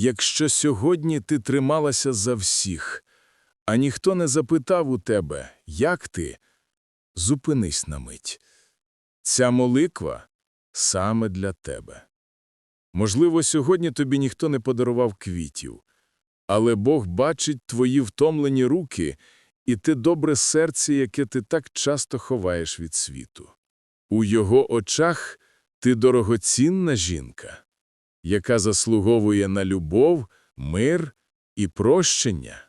Якщо сьогодні ти трималася за всіх, а ніхто не запитав у тебе, як ти, зупинись на мить. Ця молитва саме для тебе. Можливо, сьогодні тобі ніхто не подарував квітів, але Бог бачить твої втомлені руки і те добре серце, яке ти так часто ховаєш від світу. У його очах ти дорогоцінна жінка, яка заслуговує на любов, мир і прощення.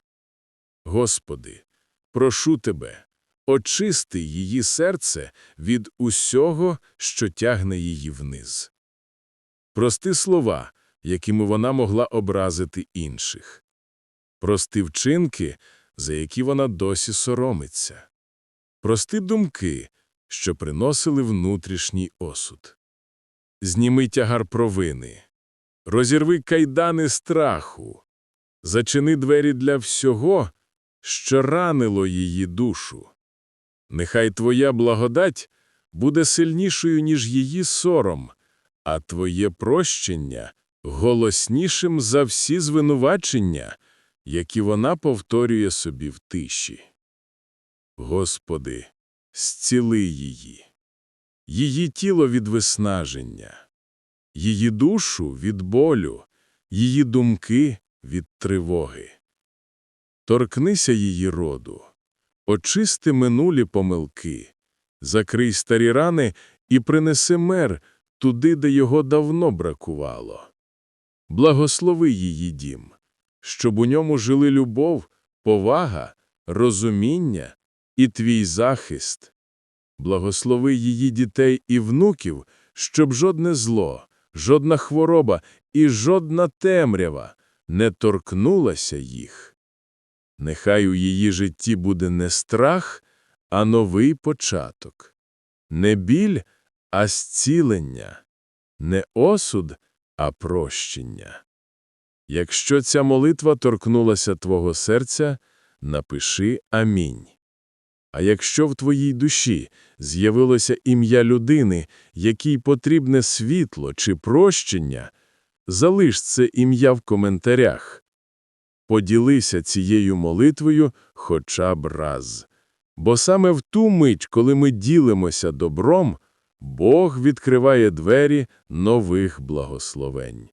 Господи, прошу Тебе, очисти її серце від усього, що тягне її вниз. Прости слова, якими вона могла образити інших. Прости вчинки, за які вона досі соромиться. Прости думки, що приносили внутрішній осуд. Зніми тягар провини, розірви кайдани страху, зачини двері для всього, що ранило її душу. Нехай твоя благодать буде сильнішою, ніж її сором, а твоє прощення голоснішим за всі звинувачення, які вона повторює собі в тиші. Господи, зціли її, її тіло від виснаження, її душу від болю, її думки від тривоги. Торкнися її роду, очисти минулі помилки, закрий старі рани і принеси мер туди, де його давно бракувало. Благослови її дім, щоб у ньому жили любов, повага, розуміння і твій захист. Благослови її дітей і внуків, щоб жодне зло, жодна хвороба і жодна темрява не торкнулася їх. Нехай у її житті буде не страх, а новий початок, не біль, а зцілення, не осуд, а прощення. Якщо ця молитва торкнулася твого серця, напиши «Амінь». А якщо в твоїй душі з'явилося ім'я людини, якій потрібне світло чи прощення, залиш це ім'я в коментарях. Поділися цією молитвою хоча б раз. Бо саме в ту мить, коли ми ділимося добром, Бог відкриває двері нових благословень.